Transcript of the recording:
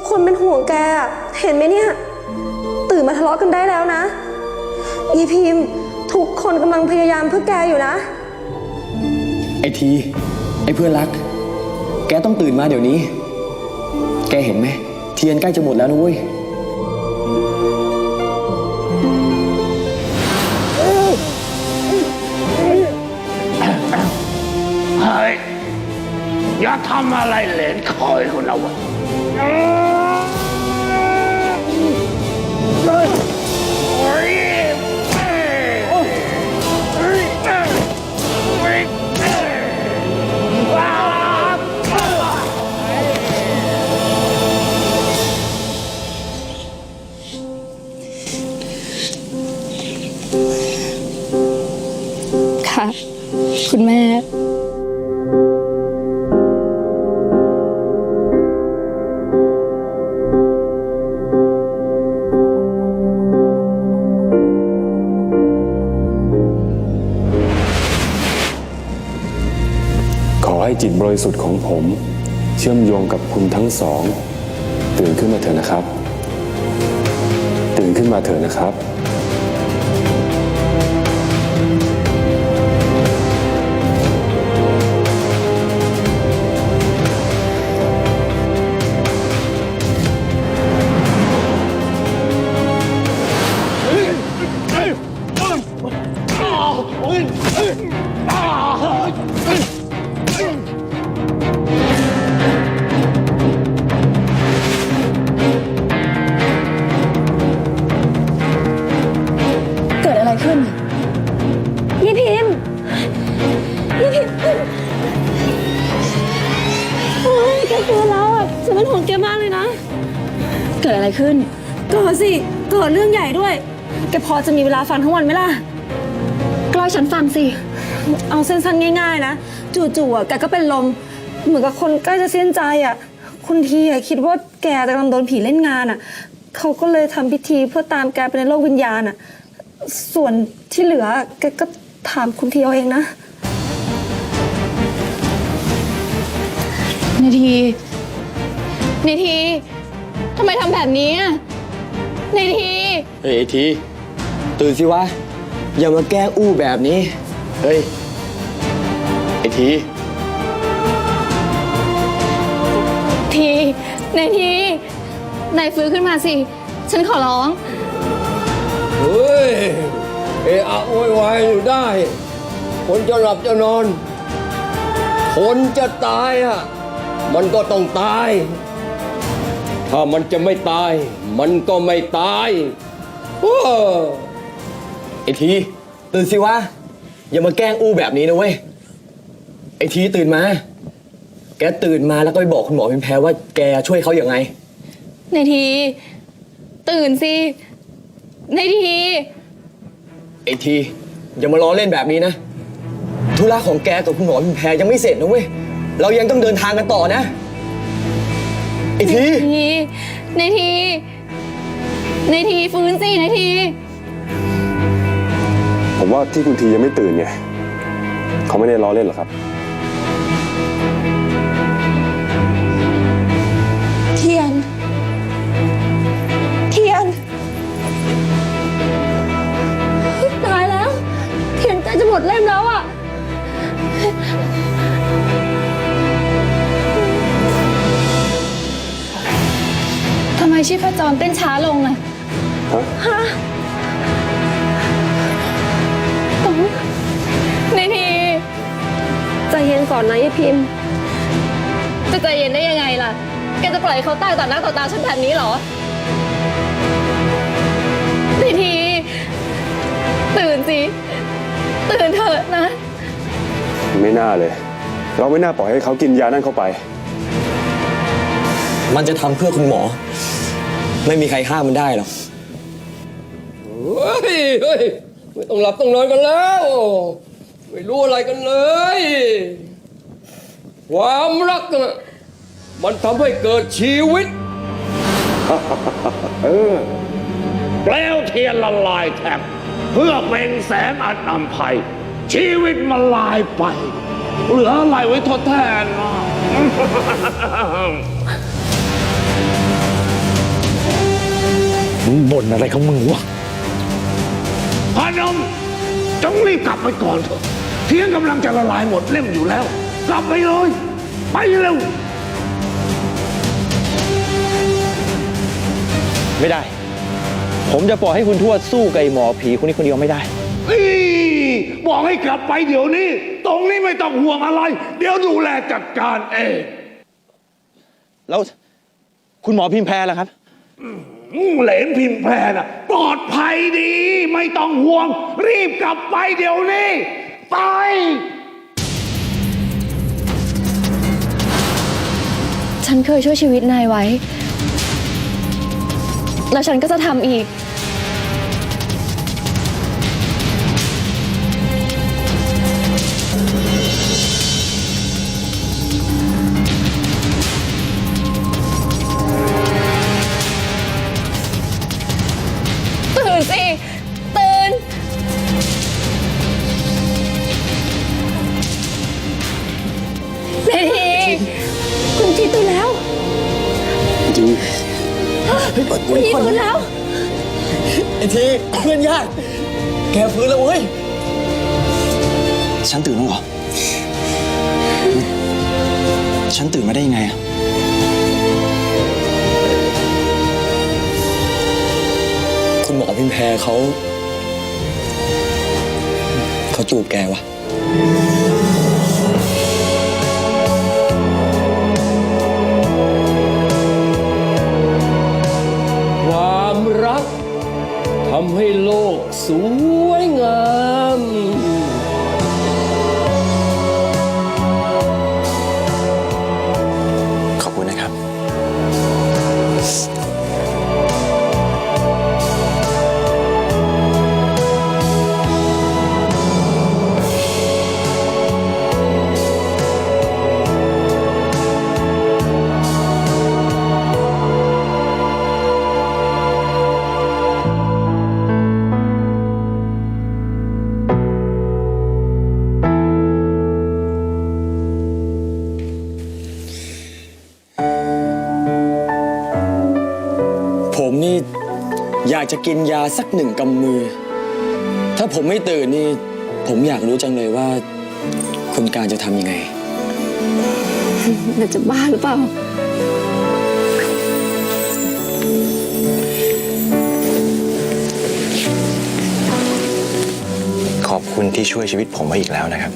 ทุกคนเป็นห่วงแกอะเห็นไหมเนี่ย ตื่นมาทะเลาะกันได้แล้วนะยีพิมพ์ทุกคนกำลังพยายามเพื่อแกอยู่นะ ไอที ไอเพื่อนรัก แกต้องตื่นมาเดี๋ยวนี้ แกเห็นไหม เทียนใกล้จะหมดแล้วนะเว้ยเฮ้ยอย่าทำอะไรเหลนคอยคนเราอะ เจิตบริสุทธิ์ของผม เชื่อมโยงกับคุณทั้งสอง ตื่นขึ้นมาเถอะนะครับ ตื่นขึ้นมาเถอะนะครับ เกิดอะไรขึ้น ก่อนสิเกิดเรื่องใหญ่ด้วย แกพอจะมีเวลาฟังทั้งวันไหมล่ะกล้อยฉันฟังสิ เอาสั้นๆง่าย ๆ นะ จู่ๆอะแกก็เป็นลม เหมือนกับคนใกล้จะสิ้นใจอะ คุณทีอะคิดว่าแกกำลังโดนผีเล่นงานอะ เขาก็เลยทำพิธีเพื่อตามแกไปในโลกวิญญาณอะ ส่วนที่เหลือแกก็ถามคุณทีเอาเองนะ นาทีนาที ทำไมทำแบบนี้อะนาที เฮ้ยไอที ตื่นสิวะ อย่ามาแกล้งอู้แบบนี้ เฮ้ย ไอที ทีนายทีนายฟื้นขึ้นมาสิ ฉันขอร้อง เฮ้ย เอะอะโวยวายอยู่ได้ คนจะหลับจะนอน คนจะตายอะ มันก็ต้องตาย ถ้ามันจะไม่ตาย มันก็ไม่ตายเออไอทีตื่นสิวะ อย่ามาแกล้งอู้แบบนี้นะเว้ย ไอทีตื่นมา แกตื่นมาแล้วก็ไปบอกคุณหมอพิมแพ้ว่าแกช่วยเขาอย่างไงนายที ตื่นสินายที ไอที อย่ามาล้อเล่นแบบนี้นะ ธุระของแกกับคุณหมอพิมแพรยังไม่เสร็จนะเว้ย เรายังต้องเดินทางกันต่อนะ ไอทีทีนายทีนายที ฟื้นสินายที ผมว่าที่คุณทียังไม่ตื่นเนี่ยเขาไม่ได้ล้อเล่นหรอกครับ เทียน ลงอะฮะนายทีใจเย็นก่อนนะยายพิมพ์ จะใจเย็นได้ยังไงล่ะ แกจะปล่อยให้เขาตายต่อหน้าต่อตาฉันแบบนี้เหรอนายทีตื่นสิ ตื่นเถอะนะ ไม่น่าเลย เราไม่น่าปล่อยให้เขากินยานั่นเข้าไป มันจะทำเพื่อคุณหมอ ไม่มีใครห้ามมันได้หรอก เฮ้ยเฮ้ยไม่ต้องหลับต้องนอนกันแล้ว ไม่รู้อะไรกันเลย ความรักน่ะมันทำให้เกิดชีวิตแปลวเทียนละลายแทบเพื่อเป็นแสงอันนำภัย ชีวิตมันลายไป เหลืออะไรไว้ทดแทนวะ มึงบ่นอะไรของมึงวะพานมจงรีบกลับไปก่อนเถอะเทียงกำลังจะละลายหมดเล่มอยู่แล้ว กลับไปเลย ไปเร็ว ไม่ได้ ผมจะปล่อยให้คุณทวดสู้กับไอ้หมอผีคนนี้คนเดียวไม่ได้ อีบอกให้กลับไปเดี๋ยวนี้ ตรงนี้ไม่ต้องห่วงอะไร เดี๋ยวดูแลจัดการเอง แล้วคุณหมอพิมพ์แพรล่ะครับอืม เหลนพิมพ์แพรนะปลอดภัยดี ไม่ต้องห่วง รีบกลับไปเดี๋ยวนี้ ไป ฉันเคยช่วยชีวิตนายไว้ แล้วฉันก็จะทำอีก นสิ ตื่นในทีคุณทีตื่นแล้ว จริงคุณทีตื่นแล้ว ไอ้ทีเพื่อนยาก แกฟื้นแล้วเว้ย ฉันตื่นแล้วเหรอ ฉันตื่นมาได้ยังไงอะ คุณหมอพิมพ์แพรเขา เขาจูบแกวะความรักทำให้โลกสวยงาม จะกินยาสักหนึ่งกำมือ ถ้าผมไม่ตื่นนี่ ผมอยากรู้จังเลยว่า คุณการจะทำยังไง น่าจะบ้าหรือเปล่า ขอบคุณที่ช่วยชีวิตผมไว้อีกแล้วนะครับ